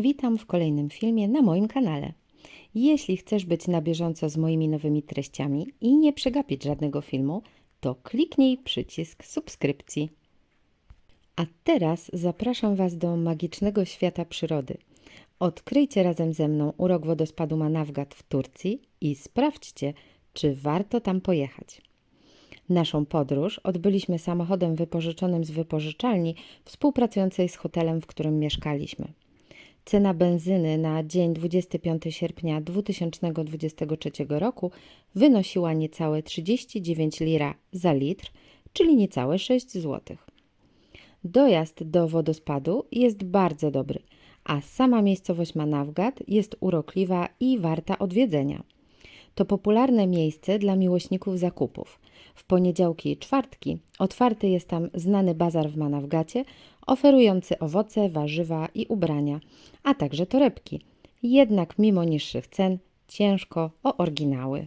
Witam w kolejnym filmie na moim kanale. Jeśli chcesz być na bieżąco z moimi nowymi treściami i nie przegapić żadnego filmu, to kliknij przycisk subskrypcji. A teraz zapraszam Was do magicznego świata przyrody. Odkryjcie razem ze mną urok wodospadu Manavgat w Turcji i sprawdźcie, czy warto tam pojechać. Naszą podróż odbyliśmy samochodem wypożyczonym z wypożyczalni współpracującej z hotelem, w którym mieszkaliśmy. Cena benzyny na dzień 25 sierpnia 2023 roku wynosiła niecałe 39 lira za litr, czyli niecałe 6 zł. Dojazd do wodospadu jest bardzo dobry, a sama miejscowość Manavgat jest urokliwa i warta odwiedzenia. To popularne miejsce dla miłośników zakupów. W poniedziałki i czwartki otwarty jest tam znany bazar w Manawgacie, oferujący owoce, warzywa i ubrania, a także torebki. Jednak mimo niższych cen ciężko o oryginały.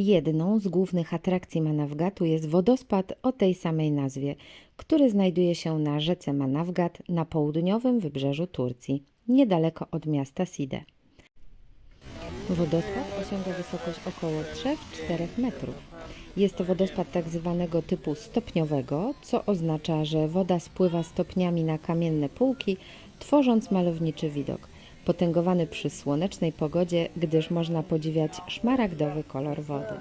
Jedną z głównych atrakcji Manawgatu jest wodospad o tej samej nazwie, który znajduje się na rzece Manawgat na południowym wybrzeżu Turcji, niedaleko od miasta Side. Wodospad osiąga wysokość około 3-4 metrów. Jest to wodospad tak zwanego typu stopniowego, co oznacza, że woda spływa stopniami na kamienne półki, tworząc malowniczy widok, potęgowany przy słonecznej pogodzie, gdyż można podziwiać szmaragdowy kolor wody.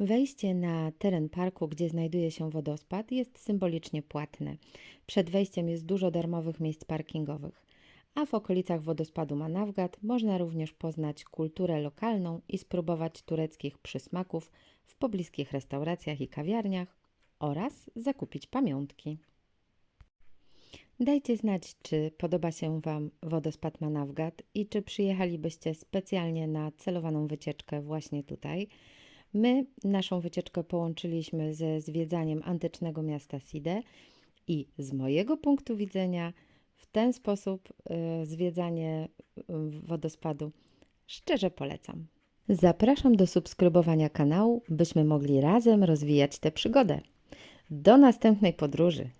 Wejście na teren parku, gdzie znajduje się wodospad, jest symbolicznie płatne. Przed wejściem jest dużo darmowych miejsc parkingowych, a w okolicach wodospadu Manawgat można również poznać kulturę lokalną i spróbować tureckich przysmaków w pobliskich restauracjach i kawiarniach oraz zakupić pamiątki. Dajcie znać, czy podoba się Wam wodospad Manawgat i czy przyjechalibyście specjalnie na celowaną wycieczkę właśnie tutaj. My naszą wycieczkę połączyliśmy ze zwiedzaniem antycznego miasta Side i z mojego punktu widzenia w ten sposób y, zwiedzanie y, wodospadu szczerze polecam. Zapraszam do subskrybowania kanału, byśmy mogli razem rozwijać tę przygodę. Do następnej podróży!